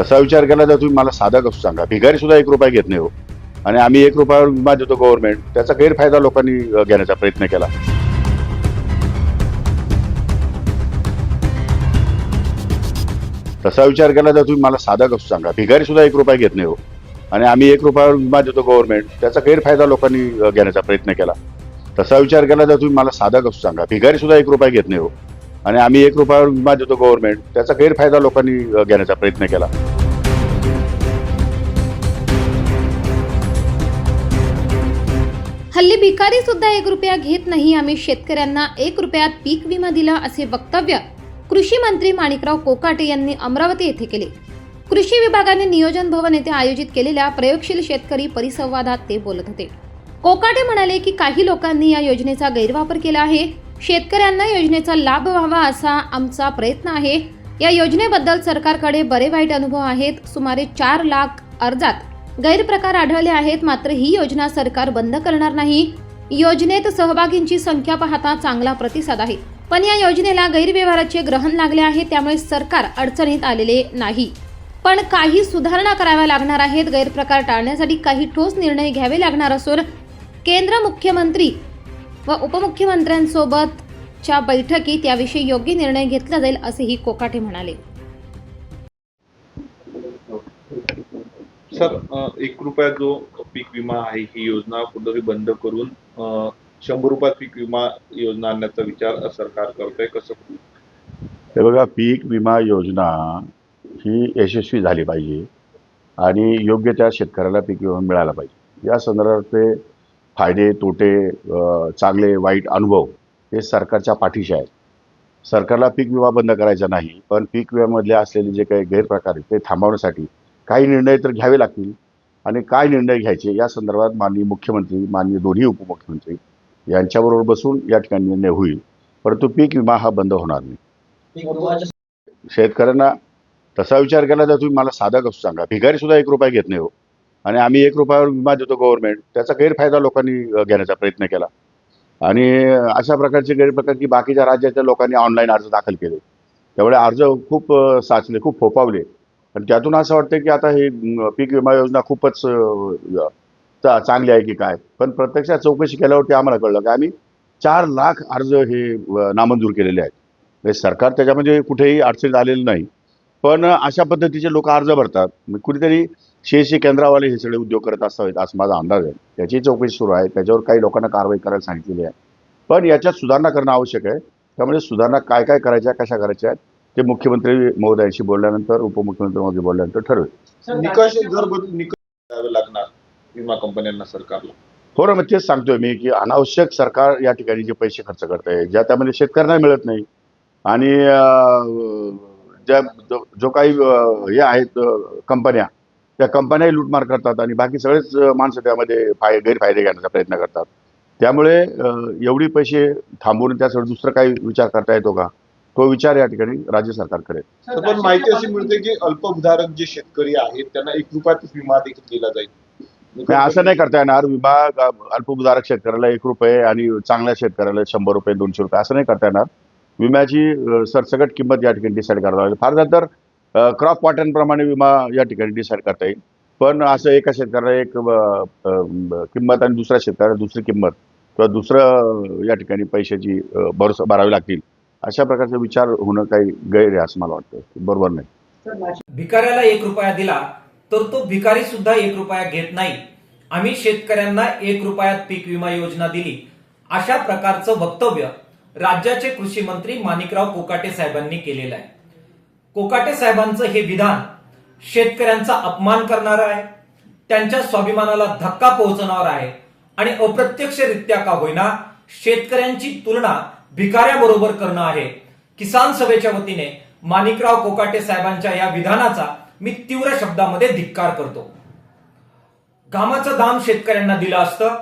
तसा विचार केला तर तुम्ही मला साधा कसं सांगा? भिकारी सुद्धा एक रुपया घेत नाही हो. आणि आम्ही एक रुपयावर विमा देतो गव्हर्नमेंट त्याचा गैरफायदा लोकांनी घेण्याचा प्रयत्न केला. तसा विचार केला तर तुम्ही मला साधा कसं सांगा? भिकारी सुद्धा एक रुपया घेत नाही हो. आणि आम्ही एक रुपयावर विमा देतो गव्हर्नमेंट त्याचा गैरफायदा लोकांनी घेण्याचा प्रयत्न केला. तसा विचार केला तर तुम्ही मला साधा कसं सांगा? भिकारी सुद्धा एक रुपया घेत नाही हो. आणि आम्ही एक रुपयावर विमा देतो गव्हर्नमेंट त्याचा गैरफायदा लोकांनी घेण्याचा प्रयत्न केला. हल्ली भिकारी सुद्धा एक रुपया घेत नाही. आम्ही शेतकऱ्यांना एक रुपयात पीक विमा दिला असे वक्तव्य कृषी मंत्री माणिकराव कोकाटे यांनी अमरावती येथे केले. कृषी विभागाने नियोजन भवन येथे आयोजित केलेल्या प्रयोगशील शेतकरी परिसंवादात ते बोलत होते. कोकाटे म्हणाले की काही लोकांनी या योजनेचा गैरवापर केला आहे. शेतकऱ्यांना योजनेचा लाभ व्हावा असा आमचा प्रयत्न आहे. या योजनेबद्दल सरकारकडे बरे वाईट अनुभव आहेत. सुमारे चार लाख अर्जात गैरप्रकार आढळले आहेत मात्र ही योजना सरकार बंद करणार नाही. योजनेत सहभागींची संख्या पाहता चांगला प्रतिसाद आहे. पण या योजनेला गैरव्यवहाराचे ग्रहण लागले आहे त्यामुळे सरकार अडचणीत आलेले नाही. पण काही सुधारणा कराव्या लागणार आहेत गैरप्रकार टाळण्यासाठी काही ठोस निर्णय घ्यावे लागणार असून केंद्र मुख्यमंत्री व उपमुख्यमंत्र्यांसोबतच्या बैठकीत याविषयी योग्य निर्णय घेतला जाईल असेही कोकाटे म्हणाले. सर एक रुपया जो पीक विमा आहे ही योजना कुठेतरी बंद करून शंभर रुपयात पीक विमा योजना आणण्याचा विचार सरकार करतोय कसं हे बघा पीक विमा योजना ही यशस्वी झाली पाहिजे आणि योग्य त्या शेतकऱ्याला पीक विमा मिळाला पाहिजे. या संदर्भातले फायदे तोटे चांगले वाईट अनुभव हे सरकारच्या पाठीशी आहेत. सरकारला पीक विमा बंद करायचा नाही पण पीक विम्यामधले असलेले जे काही गैरप्रकार आहेत ते थांबवण्यासाठी काही निर्णय तर घ्यावे लागतील. आणि काय निर्णय घ्यायचे? या संदर्भात माननीय मुख्यमंत्री माननीय दोन्ही उपमुख्यमंत्री यांच्याबरोबर बसून या ठिकाणी निर्णय होईल. परंतु पीक विमा हा बंद होणार नाही. शेतकऱ्यांना तसा विचार केला तर तुम्ही मला साधा कसं सांगा. भिकारी सुद्धा एक रुपया घेत नाही हो. आणि आम्ही एक रुपयावर विमा देतो गव्हर्नमेंट त्याचा गैरफायदा लोकांनी घेण्याचा प्रयत्न केला. आणि अशा प्रकारचे गैरप्रकार की बाकीच्या राज्याच्या लोकांनी ऑनलाईन अर्ज दाखल केले. त्यामुळे अर्ज खूप साचले खूप फोपावले आणि त्यातून असं वाटतं की आता हे पीक विमा योजना खूपच चा- चांगली आहे की काय. पण प्रत्यक्षात चौकशी केल्यावरती आम्हाला कळलं की आम्ही चार लाख अर्ज हे नामंजूर केलेले आहेत. म्हणजे सरकार त्याच्यामध्ये म्हणजे कुठेही अडचणीत आलेलं नाही. पण अशा पद्धतीचे लोक अर्ज भरतात. मग कुठेतरी शेती केंद्रावाले हे सगळे उद्योग करत असावेत असा माझा अंदाज आहे. त्याची चौकशी सुरू आहे. त्याच्यावर काही लोकांना कारवाई करायला सांगितलेली आहे. पण याच्यात सुधारणा करणं आवश्यक आहे. त्यामुळे सुधारणा काय काय करायच्या कशा करायच्या आहेत ते मुख्यमंत्री महोदयांशी बोलल्यानंतर उपमुख्यमंत्री महोदय बोलल्यानंतर ठरवेल. निकष घरगुती निकष लागणार विमा कंपन्यांना सरकारला. हो ना मग तेच सांगतोय मी की अनावश्यक सरकार या ठिकाणी जे पैसे खर्च करत आहे ज्या त्यामध्ये शेतकऱ्यांना मिळत नाही. आणि ज्या जो- काही हे आहेत कंपन्या त्या कंपन्याही लूटमार करतात आणि बाकी सगळेच माणसं त्यामध्ये फाय गैरफायदे घेण्याचा प्रयत्न करतात. त्यामुळे एवढी पैसे थांबवून त्यासाठी दुसरं काही विचार करता येतो का? तो विचार या ठिकाणी राज्य सरकार करेल पण माहिती अशी मिळते की अल्पभूधारक जे शेतकरी आहेत त्यांना एक रुपयात विमा देखील दिला जाईल. असं नाही करता येणार. विमा अल्पभूधारक शेतकऱ्याला एक रुपये आणि चांगल्या शेतकऱ्याला शंभर रुपये दोनशे रुपये असं नाही करता येणार. विम्याची सरसकट किंमत या ठिकाणी डिसाईड करावी लागेल. फार तर क्रॉप प्रमाणे विमा या ठिकाणी डिसाईड करता येईल. पण असं एका शेतकऱ्याला एक किंमत आणि दुसऱ्या शेतकऱ्याला दुसरी किंमत किंवा दुसरं या ठिकाणी पैशाची भरस भरावी लागतील. अशा प्रकारचा विचार होणं काही गैर आहे असं मला वाटतं. बरोबर नाही. भिकाऱ्याला एक रुपया दिला तर तो भिकारी सुद्धा एक रुपया घेत नाही. आम्ही शेतकऱ्यांना एक रुपयात पीक विमा योजना दिली. अशा प्रकारचं वक्तव्य राज्याचे कृषी मंत्री माणिकराव कोकाटे साहेबांनी केलेलं आहे. कोकाटे साहेबांचं हे विधान शेतकऱ्यांचा अपमान करणार आहे त्यांच्या स्वाभिमानाला धक्का पोहोचवणार आहे आणि अप्रत्यक्षरित्या का होईना शेतकऱ्यांची तुलना भिकाऱ्याबरोबर करणं आहे. किसान सभेच्या वतीने माणिकराव कोकाटे साहेबांच्या या विधानाचा मी तीव्र शब्दामध्ये धिक्कार करतो. घामाचं दाम शेतकऱ्यांना दिलं असतं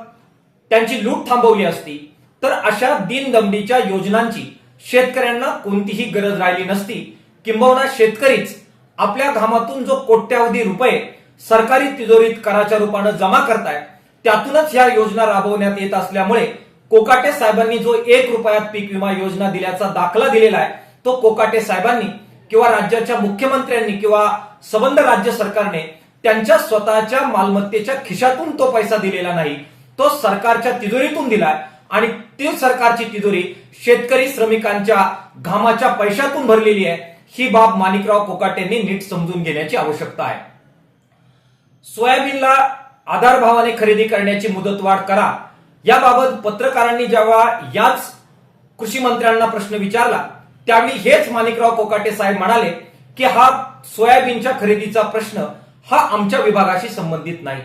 त्यांची लूट थांबवली असती तर अशा दिनदमडीच्या योजनांची शेतकऱ्यांना कोणतीही गरज राहिली नसती किंबहुना शेतकरीच आपल्या घामातून जो कोट्यावधी रुपये सरकारी तिजोरीत कराच्या रूपानं जमा करतायत त्यातूनच ह्या योजना राबवण्यात येत असल्यामुळे कोकाटे साहेबांनी जो एक रुपयात पीक विमा योजना दिल्याचा दाखला दिलेला आहे तो कोकाटे साहेबांनी किंवा राज्याच्या मुख्यमंत्र्यांनी किंवा संबंध राज्य सरकारने त्यांच्या स्वतःच्या मालमत्तेच्या खिशातून तो पैसा दिलेला नाही. तो सरकारच्या तिजोरीतून दिलाय आणि ती सरकारची तिजोरी शेतकरी श्रमिकांच्या घामाच्या पैशातून भरलेली आहे. ही बाब माणिकराव कोकाटेंनी नीट समजून घेण्याची आवश्यकता आहे. सोयाबीनला आधार भावाने खरेदी करण्याची मुदतवाढ करा. याबाबत पत्रकारांनी जेव्हा याच कृषी मंत्र्यांना प्रश्न विचारला त्यावेळी हेच माणिकराव कोकाटे साहेब म्हणाले की हा सोयाबीनच्या खरेदीचा प्रश्न हा आमच्या विभागाशी संबंधित नाही.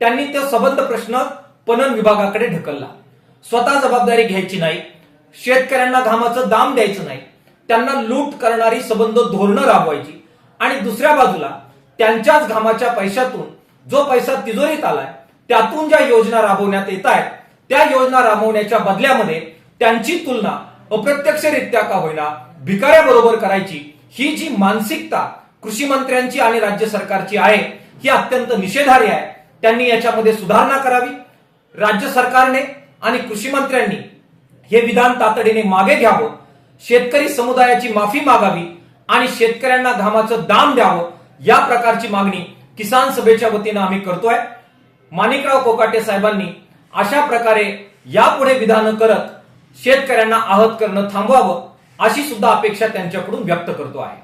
त्यांनी तो सबंध प्रश्न पणन विभागाकडे ढकलला. स्वतः जबाबदारी घ्यायची नाही शेतकऱ्यांना घामाचं दाम द्यायचं नाही त्यांना लूट करणारी संबंध धोरणं राबवायची आणि दुसऱ्या बाजूला त्यांच्याच घामाच्या पैशातून जो पैसा तिजोरीत आलाय त्यातून ज्या योजना राबवण्यात येत आहेत त्या योजना राबवण्याच्या बदल्यामध्ये त्यांची तुलना अप्रत्यक्षरित्या का होईना भिकाऱ्याबरोबर करायची ही जी मानसिकता कृषी मंत्र्यांची आणि राज्य सरकारची आहे ही अत्यंत निषेधार्य आहे. त्यांनी याच्यामध्ये सुधारणा करावी. राज्य सरकारने आणि कृषी मंत्र्यांनी हे विधान तातडीने मागे घ्यावं. शेतकरी समुदायाची माफी मागावी आणि शेतकऱ्यांना घामाचं दाम द्यावं या प्रकारची मागणी किसान सभेच्या वतीनं आम्ही करतोय. माणिकराव कोकाटे साहेबांनी अशा प्रकारे यापुढे विधानं करत शेतकऱ्यांना आहत करणं थांबवावं अशी सुद्धा अपेक्षा त्यांच्याकडून व्यक्त करतो आहे.